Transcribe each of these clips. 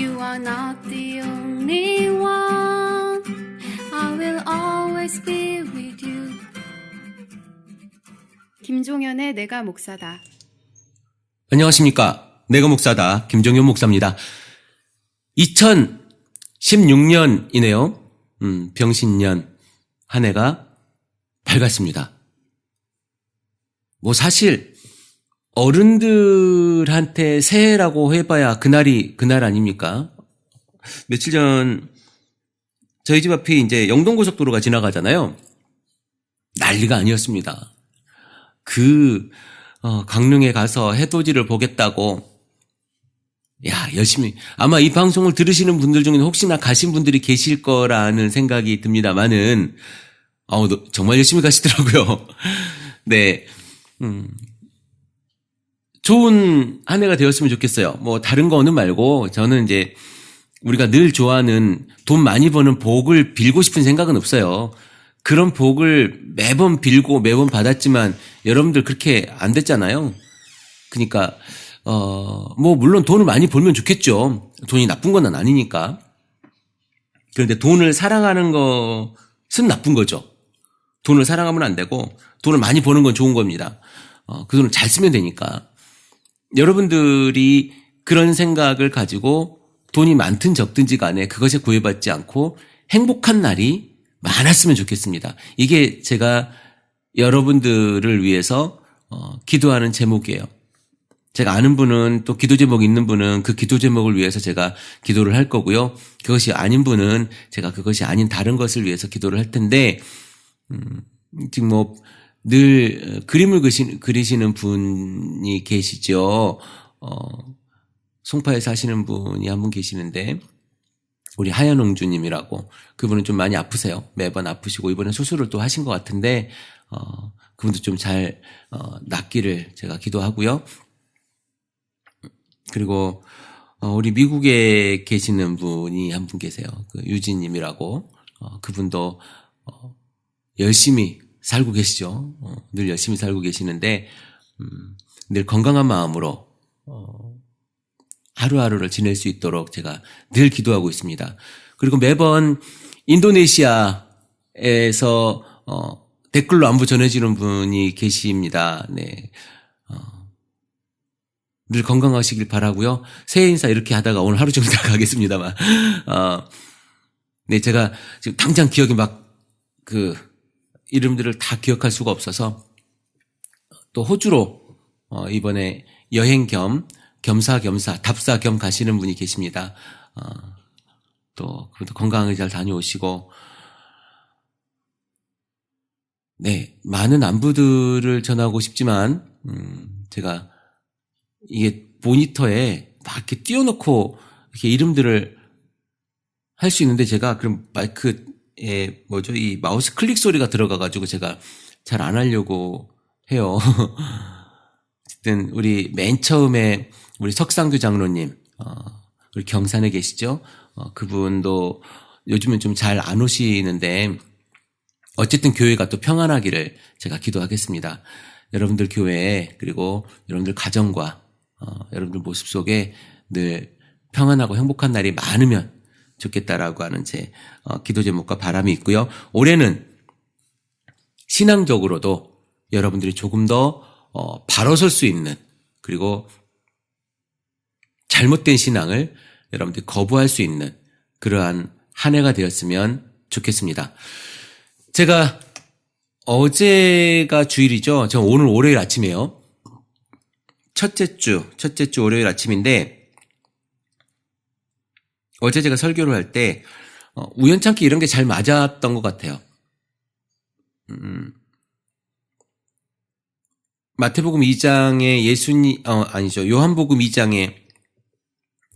You are not the only one. I will always be with you. 김종현의 내가 목사다. 안녕하십니까. 내가 목사다. 김종현 목사입니다. 2016년이네요. 음, 병신년 한 해가 밝았습니다. 뭐 사실 어른들한테 새해라고 해봐야 그날이 그날 아닙니까? 며칠 전 저희 집 앞이 이제 영동고속도로가 지나가잖아요. 난리가 아니었습니다. 그 어, 강릉에 가서 해돋이를 보겠다고 야 열심히 아마 이 방송을 들으시는 분들 중에는 혹시나 가신 분들이 계실 거라는 생각이 듭니다만은 어, 정말 열심히 가시더라고요. 네, 음, 좋은 한 해가 되었으면 좋겠어요. 뭐 다른 거는 말고 저는 이제 우리가 늘 좋아하는 돈 많이 버는 복을 빌고 싶은 생각은 없어요. 그런 복을 매번 빌고 매번 받았지만 여러분들 그렇게 안 됐잖아요. 그러니까 어 뭐 물론 돈을 많이 벌면 좋겠죠. 돈이 나쁜 건 아니니까. 그런데 돈을 사랑하는 것은 나쁜 거죠. 돈을 사랑하면 안 되고 돈을 많이 버는 건 좋은 겁니다. 어, 그 돈을 잘 쓰면 되니까. 여러분들이 그런 생각을 가지고 돈이 많든 적든지 간에 그것에 구애받지 않고 행복한 날이 많았으면 좋겠습니다. 이게 제가 여러분들을 위해서 어, 기도하는 제목이에요. 제가 아는 분은 또 기도 제목 있는 분은 그 기도 제목을 위해서 제가 기도를 할 거고요. 그것이 아닌 분은 제가 그것이 아닌 다른 것을 위해서 기도를 할 텐데 음, 지금 뭐 늘 그림을 그시, 그리시는 분이 계시죠. 어, 송파에 사시는 분이 한 분 계시는데 우리 하연홍주님이라고 그분은 좀 많이 아프세요. 매번 아프시고 이번에 수술을 또 하신 것 같은데 어, 그분도 좀잘 어, 낫기를 제가 기도하고요. 그리고 어, 우리 미국에 계시는 분이 한 분 계세요. 그 유진님이라고 어, 그분도 어, 열심히 살고 계시죠. 어, 늘 열심히 살고 계시는데 음, 늘 건강한 마음으로 어, 하루하루를 지낼 수 있도록 제가 늘 기도하고 있습니다. 그리고 매번 인도네시아에서 어, 댓글로 안부 전해주는 분이 계십니다. 네. 어, 늘 건강하시길 바라고요. 새해 인사 이렇게 하다가 오늘 하루 종일 나가겠습니다만. 어, 네, 제가 지금 당장 기억이 막 그 이름들을 다 기억할 수가 없어서 또 호주로 어, 이번에 여행 겸 겸사겸사 답사 겸 가시는 분이 계십니다. 어, 또 그분도 건강하게 잘 다녀오시고 네 많은 안부들을 전하고 싶지만 음, 제가 이게 모니터에 막 이렇게 띄워놓고 이렇게 이름들을 할 수 있는데 제가 그럼 마이크 에 뭐죠 이 마우스 클릭 소리가 들어가가지고 제가 잘 안 하려고 해요. 어쨌든 우리 맨 처음에 우리 석상규 장로님, 어, 우리 경산에 계시죠? 어, 그분도 요즘은 좀 잘 안 오시는데 어쨌든 교회가 또 평안하기를 제가 기도하겠습니다. 여러분들 교회에 그리고 여러분들 가정과 어, 여러분들 모습 속에 늘 평안하고 행복한 날이 많으면 좋겠다라고 하는 제 어, 기도 제목과 바람이 있고요. 올해는 신앙적으로도 여러분들이 조금 더 어, 바로 설 수 있는 그리고 잘못된 신앙을 여러분들이 거부할 수 있는 그러한 한 해가 되었으면 좋겠습니다. 제가 어제가 주일이죠. 저 오늘 월요일 아침이에요. 첫째 주, 첫째 주 월요일 아침인데 어제 제가 설교를 할때 어, 우연찮게 이런 게 잘 맞았던 것 같아요. 음, 마태복음 2장에 예수님, 어, 아니죠. 요한복음 2장에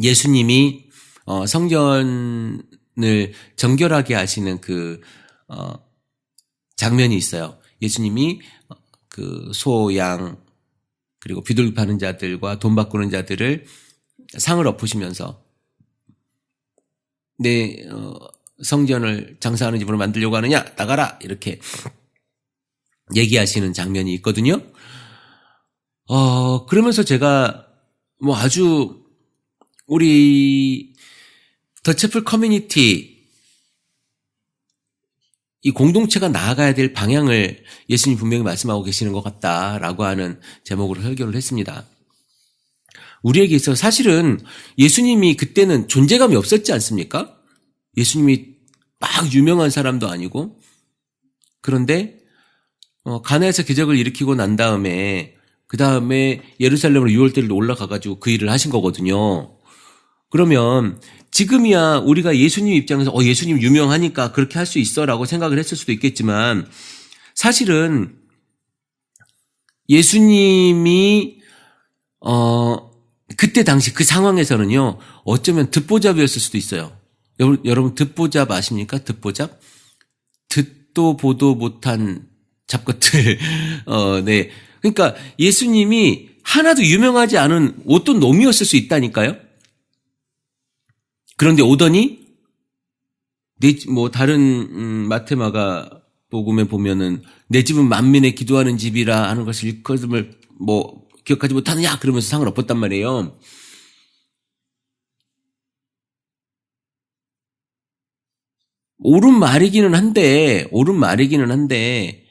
예수님이, 어, 성전을 정결하게 하시는 그, 어, 장면이 있어요. 예수님이 그 소, 양, 그리고 비둘기 파는 자들과 돈 바꾸는 자들을 상을 엎으시면서 내, 어, 성전을 장사하는 집으로 만들려고 하느냐? 나가라! 이렇게 얘기하시는 장면이 있거든요. 어, 그러면서 제가 뭐 아주 우리 더체플 커뮤니티 이 공동체가 나아가야 될 방향을 예수님 분명히 말씀하고 계시는 것 같다라고 하는 제목으로 설교를 했습니다. 우리에게 있어 사실은 예수님이 그때는 존재감이 없었지 않습니까? 예수님이 막 유명한 사람도 아니고 그런데 어, 가나에서 기적을 일으키고 난 다음에 그 다음에 예루살렘으로 6월달에 올라가가지고 그 일을 하신 거거든요. 그러면 지금이야 우리가 예수님 입장에서 어 예수님 유명하니까 그렇게 할 수 있어라고 생각을 했을 수도 있겠지만 사실은 예수님이 어 그때 당시 그 상황에서는요 어쩌면 듣보잡이었을 수도 있어요. 여러분, 듣보잡 아십니까? 듣보잡 듣도 보도 못한 잡것들 어 네. 그러니까 예수님이 하나도 유명하지 않은 어떤 놈이었을 수 있다니까요. 그런데 오더니 내 뭐 다른 음, 마테마가 복음에 보면은 내 집은 만민의 기도하는 집이라 하는 것을 일컬음을 뭐 기억하지 못하느냐 그러면서 상을 엎었단 말이에요. 옳은 말이기는 한데 옳은 말이기는 한데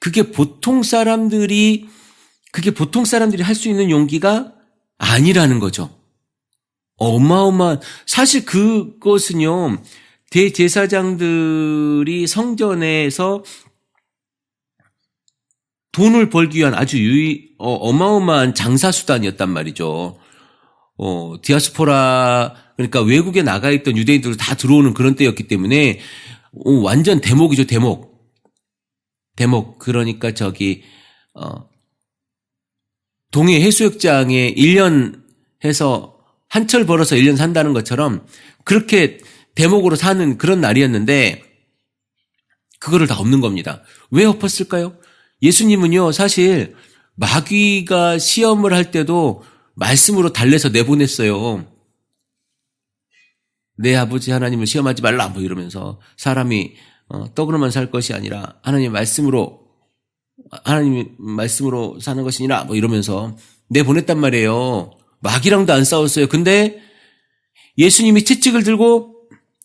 그게 보통 사람들이 그게 보통 사람들이 할 수 있는 용기가 아니라는 거죠. 어마어마한 사실 그것은요 대제사장들이 성전에서 돈을 벌기 위한 아주 유의 어, 어마어마한 장사 수단이었단 말이죠. 어, 디아스포라 그러니까 외국에 나가 있던 유대인들 다 들어오는 그런 때였기 때문에 어, 완전 대목이죠 대목. 대목 그러니까 저기 어, 동해 해수욕장에 1년 해서 한철 벌어서 1년 산다는 것처럼 그렇게 대목으로 사는 그런 날이었는데 그거를 다 없는 겁니다. 왜 엎었을까요? 예수님은요, 사실 마귀가 시험을 할 때도 말씀으로 달래서 내보냈어요. 내 아버지 하나님을 시험하지 말라 뭐 이러면서 사람이 어, 떡으로만 살 것이 아니라 하나님 말씀으로 하나님 말씀으로 사는 것이니라 뭐 이러면서 내보냈단 말이에요. 마귀랑도 안 싸웠어요. 근데 예수님이 채찍을 들고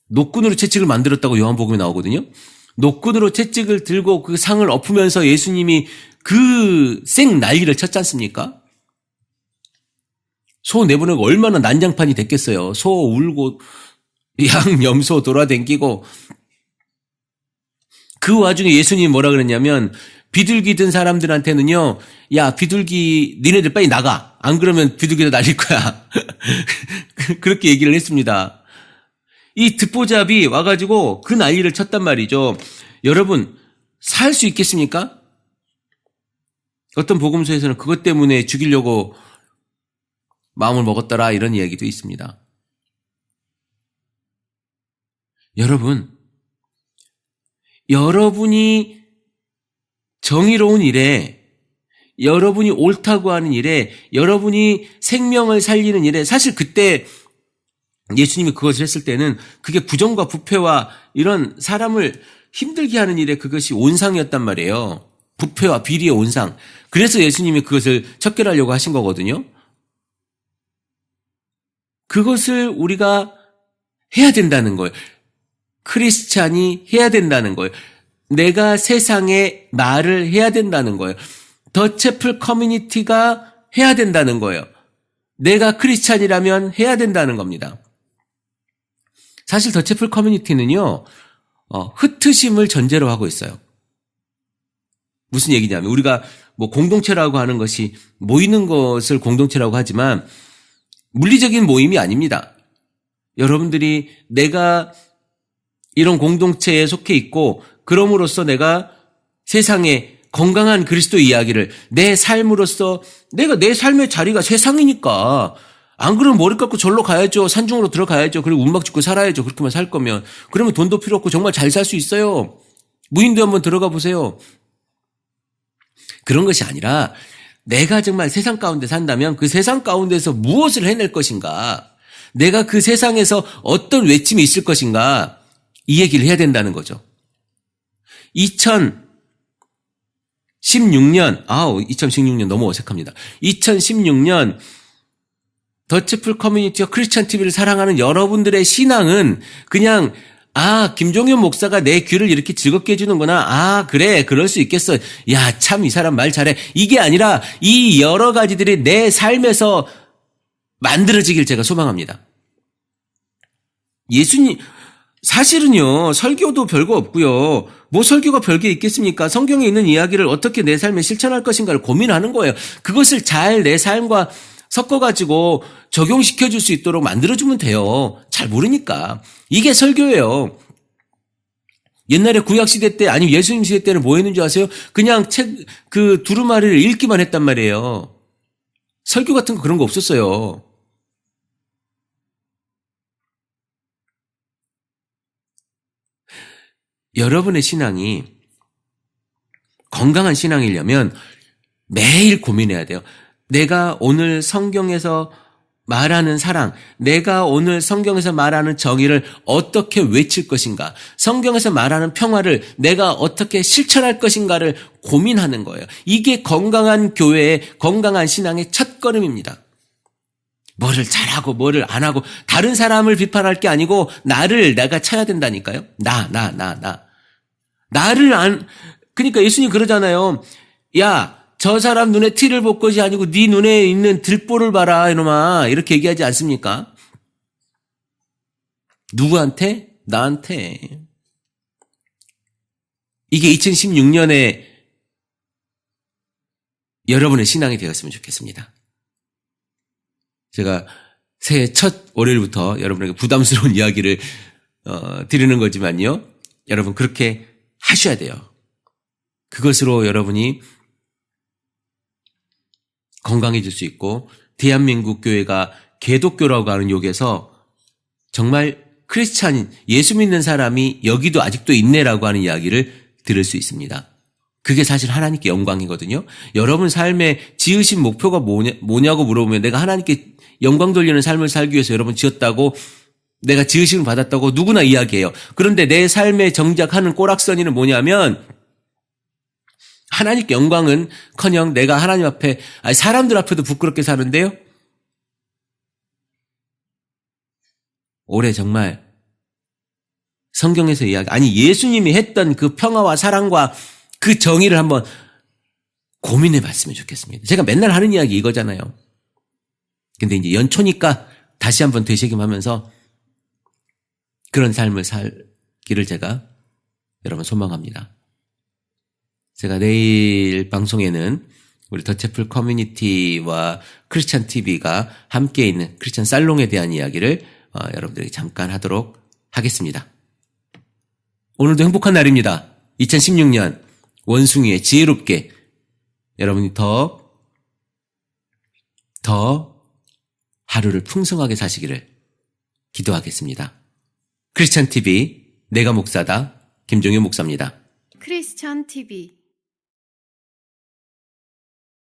노끈으로 채찍을 만들었다고 요한복음에 나오거든요. 노끈으로 채찍을 들고 그 상을 엎으면서 예수님이 그 생 난리를 쳤지 않습니까? 소 내보내고 얼마나 난장판이 됐겠어요. 소 울고 양 염소 돌아댕기고 그 와중에 예수님이 뭐라 그랬냐면 비둘기 든 사람들한테는요, 야, 비둘기, 니네들 빨리 나가. 안 그러면 비둘기도 날릴 거야. 그렇게 얘기를 했습니다. 이 듣보잡이 와가지고 그 난리를 쳤단 말이죠. 여러분, 살 수 있겠습니까? 어떤 복음서에서는 그것 때문에 죽이려고 마음을 먹었더라 이런 이야기도 있습니다. 여러분, 여러분이 정의로운 일에 여러분이 옳다고 하는 일에 여러분이 생명을 살리는 일에 사실 그때 예수님이 그것을 했을 때는 그게 부정과 부패와 이런 사람을 힘들게 하는 일에 그것이 온상이었단 말이에요. 부패와 비리의 온상. 그래서 예수님이 그것을 척결하려고 하신 거거든요. 그것을 우리가 해야 된다는 거예요. 크리스찬이 해야 된다는 거예요. 내가 세상에 말을 해야 된다는 거예요. 더 채플 커뮤니티가 해야 된다는 거예요. 내가 크리스찬이라면 해야 된다는 겁니다. 사실 더 채플 커뮤니티는요, 어, 흩으심을 전제로 하고 있어요. 무슨 얘기냐면, 우리가 뭐 공동체라고 하는 것이 모이는 것을 공동체라고 하지만, 물리적인 모임이 아닙니다. 여러분들이 내가 이런 공동체에 속해 있고, 그럼으로써 내가 세상에 건강한 그리스도 이야기를 내 삶으로서 내가 내 삶의 자리가 세상이니까 안 그러면 머리 깎고 절로 가야죠. 산중으로 들어가야죠. 그리고 운막 짓고 살아야죠. 그렇게만 살 거면. 그러면 돈도 필요 없고 정말 잘 살 수 있어요. 무인도 한번 들어가 보세요. 그런 것이 아니라 내가 정말 세상 가운데 산다면 그 세상 가운데서 무엇을 해낼 것인가? 내가 그 세상에서 어떤 외침이 있을 것인가? 이 얘기를 해야 된다는 거죠. 2016년, 아우, 2016년 너무 어색합니다. 2016년 더치플 커뮤니티와 크리스찬 TV를 사랑하는 여러분들의 신앙은 그냥 아, 김종현 목사가 내 귀를 이렇게 즐겁게 해주는구나. 아, 그래. 그럴 수 있겠어. 야, 참, 이 사람 말 잘해. 이게 아니라 이 여러 가지들이 내 삶에서 만들어지길 제가 소망합니다. 예수님, 사실은요, 설교도 별거 없고요. 뭐 설교가 별게 있겠습니까? 성경에 있는 이야기를 어떻게 내 삶에 실천할 것인가를 고민하는 거예요. 그것을 잘 내 삶과 섞어가지고 적용시켜 줄 수 있도록 만들어주면 돼요. 잘 모르니까. 이게 설교예요. 옛날에 구약시대 때, 아니면 예수님 시대 때는 뭐 했는지 아세요? 그냥 책, 그 두루마리를 읽기만 했단 말이에요. 설교 같은 거 그런 거 없었어요. 여러분의 신앙이 건강한 신앙이려면 매일 고민해야 돼요. 내가 오늘 성경에서 말하는 사랑, 내가 오늘 성경에서 말하는 정의를 어떻게 외칠 것인가, 성경에서 말하는 평화를 내가 어떻게 실천할 것인가를 고민하는 거예요. 이게 건강한 교회의 건강한 신앙의 첫 걸음입니다. 뭐를 잘하고 뭐를 안 하고 다른 사람을 비판할 게 아니고 나를 내가 쳐야 된다니까요. 나, 나, 나, 나. 나를 안 그러니까 예수님 그러잖아요. 야, 저 사람 눈에 티를 볼 것이 아니고 네 눈에 있는 들보를 봐라 이놈아. 이렇게 얘기하지 않습니까? 누구한테? 나한테. 이게 2016년에 여러분의 신앙이 되었으면 좋겠습니다. 제가 새해 첫 월요일부터 여러분에게 부담스러운 이야기를 어, 드리는 거지만요. 여러분 그렇게 하셔야 돼요. 그것으로 여러분이 건강해질 수 있고 대한민국 교회가 개독교라고 하는 욕에서 정말 크리스찬인 예수 믿는 사람이 여기도 아직도 있네라고 하는 이야기를 들을 수 있습니다. 그게 사실 하나님께 영광이거든요. 여러분 삶의 지으신 목표가 뭐냐, 뭐냐 고 물어보면 내가 하나님께 영광 돌리는 삶을 살기 위해서 여러분 지었다고 내가 지으심을 받았다고 누구나 이야기해요. 그런데 내 삶에 정작 하는 꼬락서니는 뭐냐면 하나님께 영광은 커녕 내가 하나님 앞에, 아니 사람들 앞에도 부끄럽게 사는데요. 올해 정말 성경에서 이야기, 아니 예수님이 했던 그 평화와 사랑과 그 정의를 한번 고민해 봤으면 좋겠습니다. 제가 맨날 하는 이야기 이거잖아요. 근데 이제 연초니까 다시 한번 되새김하면서 그런 삶을 살기를 제가 여러분 소망합니다. 제가 내일 방송에는 우리 더체플 커뮤니티와 크리스찬 TV가 함께 있는 크리스찬 살롱에 대한 이야기를 어, 여러분들에게 잠깐 하도록 하겠습니다. 오늘도 행복한 날입니다. 2016년 원숭이의 지혜롭게 여러분이 더, 더 하루를 풍성하게 사시기를 기도하겠습니다. 크리스찬 TV 내가 목사다 김종효 목사입니다. 크리스천 TV